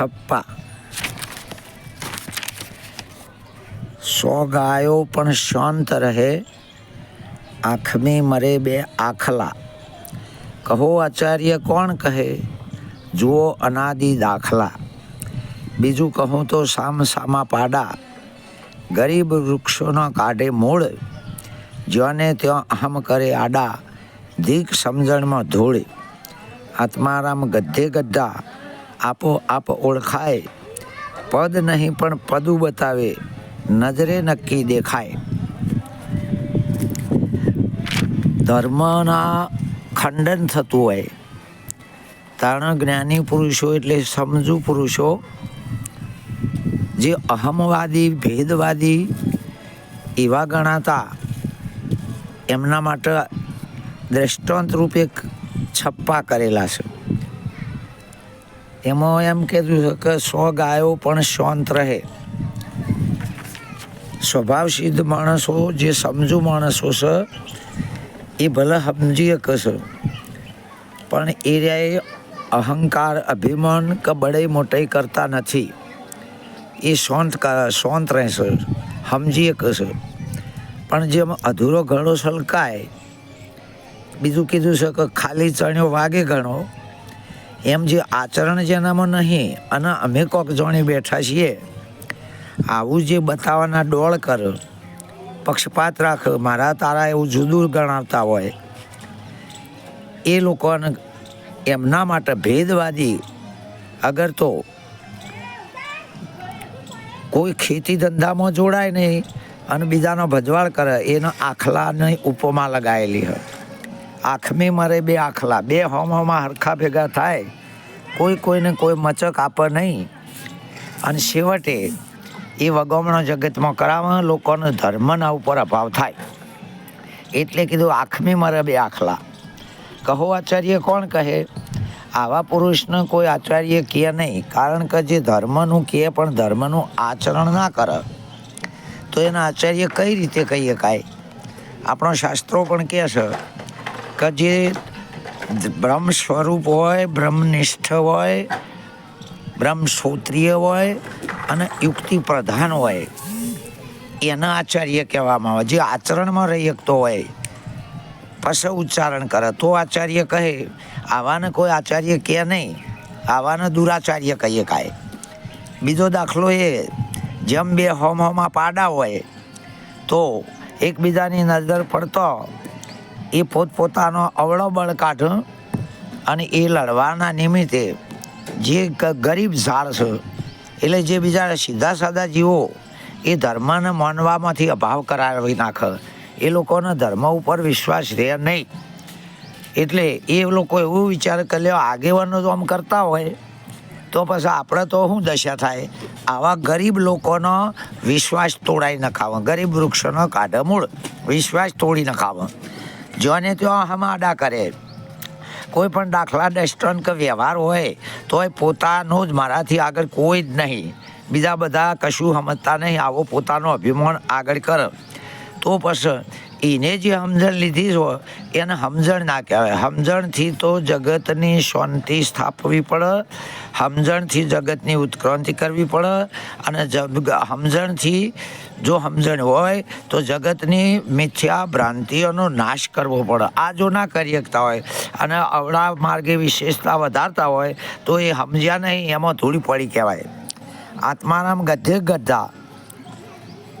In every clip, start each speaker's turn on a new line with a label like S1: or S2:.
S1: છપ્પા. સો ગાયો પણ શાંત રહે, આંખમી મરે બે આખલા. કહો આચાર્ય કોણ કહે? જુઓ અનાદિ દાખલા. બીજું કહું તો સામ સામા પાડા. ગરીબ વૃક્ષોના કાઢે મૂળ. જ્યોને ત્યાં અહમ કરે આડા. ધીક સમજણમાં ધૂળ. આત્મારામ ગદ્ધે ગદ્દા આપો આપ ઓળખાય. પદ નહીં, પણ પદું બતાવે. નજરે નક્કી દેખાય. ધર્મના ખંડન થતું હોય. તારણ જ્ઞાની પુરુષો એટલે સમજુ પુરુષો, જે અહમવાદી, ભેદવાદી એવા ગણાતા. એમના માટે દ્રષ્ટાંત રૂપે છપ્પા કરેલા છે. એમાં એમ કીધું છે કે સો ગાયો પણ શાંત રહે. સ્વભાવ સિદ્ધ માણસો, જે સમજુ માણસો છે, એ ભલે સમજી શકશે પણ એ રહ્યા અહંકાર, અભિમાન કે બડાઈ મોટાઈ કરતા નથી. એ શાંત શાંત રહેશે સમજી શકશે પણ જેમ અધૂરો ઘણો સલકાય બીજું કીધું છે કે ખાલી ચણ્યો વાગે ઘણો એમ જે આચરણ જેનામાં નહીં, અને અમે કોક જોણી બેઠા છીએ. આવું જે બતાવવાના ડોળ કર, પક્ષપાત રાખ, મારા તારા એવું જુદું ગણાવતા હોય. એ લોકોને એમના માટે ભેદવાદી. અગર તો કોઈ ખેતી ધંધામાં જોડાય નહીં, અને બીજાનો ભજવાળ કરે, એનો આખલાની ઉપમા લગાવેલી હોય. આંખમી મરે બે આખલા. બે હોમ હોમાં હરખા ભેગા થાય. કોઈ કોઈને કોઈ મચક આપે નહીં. અને છેવટે એ વગમણો જગતમાં કરાવે લોકોનો ધર્મના ઉપર અભાવ થાય. એટલે કીધું આંખમી મરે બે આખલા. કહો, આચાર્ય કોણ કહે? આવા પુરુષને કોઈ આચાર્ય કહે નહીં. કારણ કે જે ધર્મનું કહે પણ ધર્મનું આચરણ ના કરે. તો એના આચાર્ય કઈ રીતે કહી શકાય? આપણો શાસ્ત્રો પણ કહે છે જે બ્રહ્મ સ્વરૂપ હોય, બ્રહ્મનિષ્ઠ હોય બ્રહ્મ શ્રોત્રિય હોય અને યુક્તિ પ્રધાન હોય, એના આચાર્ય કહેવામાં આવે. જે આચરણમાં રહી શકતો હોય, પછી ઉચ્ચારણ કરે. તો આચાર્ય કહે, આવાને કોઈ આચાર્ય કહે નહીં. આવાને દુરાચાર્ય કહીએ કાંઈ. બીજો દાખલો એ, જેમ બે હોમ હોમાં પાડા હોય, તો એકબીજાની નજર પડતો એ પોતપોતાનો અવળબળ કાઢ અને એ લડવાના નિમિત્તે જે ગરીબ ઝાડ છે, એટલે જે બીજા સીધા સાદા જીવો, એ ધર્મને માનવામાંથી અભાવ કરાવી નાખે. એ લોકોનો ધર્મ ઉપર વિશ્વાસ રહે નહીં. એટલે એ લોકો એવું વિચાર કર્યો, આગેવાનો તો આમ કરતા હોય, તો પછી આપણે તો શું દશા થાય? આવા ગરીબ લોકોનો વિશ્વાસ તોડાઈ નખાવે. ગરીબ વૃક્ષોનો કાઢે મૂળ. વિશ્વાસ તોડી નખાવે. જોને ત્યાં હમ આડા કરે. કોઈ પણ દાખલા રેસ્ટોરન્ટ કે વ્યવહાર હોય, તોય પોતાનું જ મારાથી આગળ કોઈ જ નહીં. બીજા બધા કશું સમજતા નહીં, આવો પોતાનો અભિમાન આગળ કરે. તો પછી એને જે સમજણ લીધી હોય એને સમજણ ના કહેવાય. સમજણથી તો જગતની શાંતિ સ્થાપવી પડે, સમજણથી જગતની ઉત્ક્રાંતિ કરવી પડે, અને સમજણથી જો સમજણ હોય, તો જગતની મિથ્યા ભ્રાંતિઓનો નાશ કરવો પડે. આ જો ના કરી શકતા હોય અને અવળા માર્ગે વિશેષતા વધારતા હોય, તો એ સમજ્યા નહીં, એમાં ધૂળી પડી કહેવાય. આત્મારામ ગધ્ય ગધા.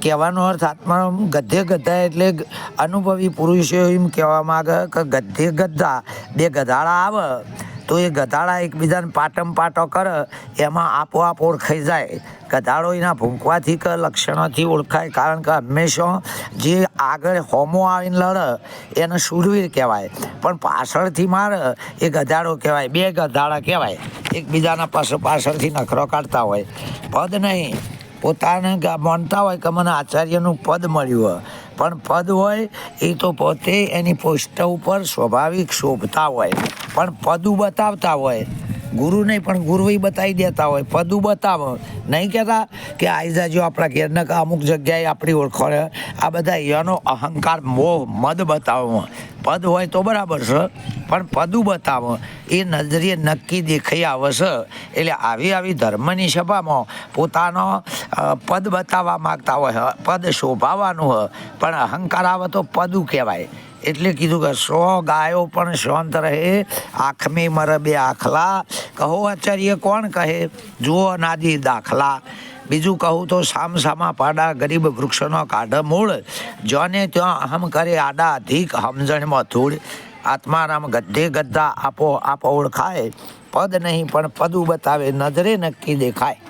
S1: કહેવાનો અર્થ આત્મારામ ગધ્ય ગધા એટલે અનુભવી પુરુષો એમ કહેવા માંગે કે ગધ્ય ગધા. બે ગધાડા આવે. તો એ ગધાડા એકબીજાને પાટમ પાટો કરે, એમાં આપોઆપ ઓળખાઈ જાય. ગધાડો એના ભૂંકવાથી કે લક્ષણોથી ઓળખાય. કારણ કે હંમેશા જે આગળ હોમો આવીને લડે, એને શૂરવીર કહેવાય. પણ પાછળથી મારે, એ ગધાડો કહેવાય. બે ગધાડા કહેવાય. એકબીજાના પાછળ પાછળથી નખરો કાઢતા હોય. પદ નહીં. પોતાને માનતા હોય કે મને આચાર્યનું પદ મળ્યું હોય. પણ પદ હોય, એ તો પોતે એની પોસ્ટ ઉપર સ્વાભાવિક શોભતા હોય. પણ પદું બતાવતા હોય ગુરુ નહીં પણ એ બતાવી દેતા હોય. પદું બતાવો. નહીં કહેતા કે આઈ જાજો આપણા ઘેરના અમુક જગ્યાએ આપણી ઓળખો આ બધા એનો અહંકાર, મોહ, મદ બતાવવામાં પદ હોય તો બરાબર છે, પણ પદું બતાવો. એ નજરે નક્કી દેખાઈ આવે છે. એટલે આવી આવી ધર્મની સભામાં પોતાનો પદ બતાવવા માગતા હોય પદ શોભાવાનું હોય, પણ અહંકાર આવે તો પદું કહેવાય. એટલે કીધું કે સો ગાયો પણ શાંત રહે, આંખમી મરબે આખલા. કહો આચાર્ય કોણ કહે? જુઓ નાદી દાખલા. બીજું કહું તો સામ સામા પાડા ગરીબ વૃક્ષનો કાઢ મૂળ. જોને ત્યાં અહમ કરે આડા અધિક સમજણમાં ધૂળ. આત્મારામ ગદ્દે ગદ્દા આપો આપો ઓળખાય. પદ નહીં પણ પદું બતાવે, નજરે નક્કી દેખાય.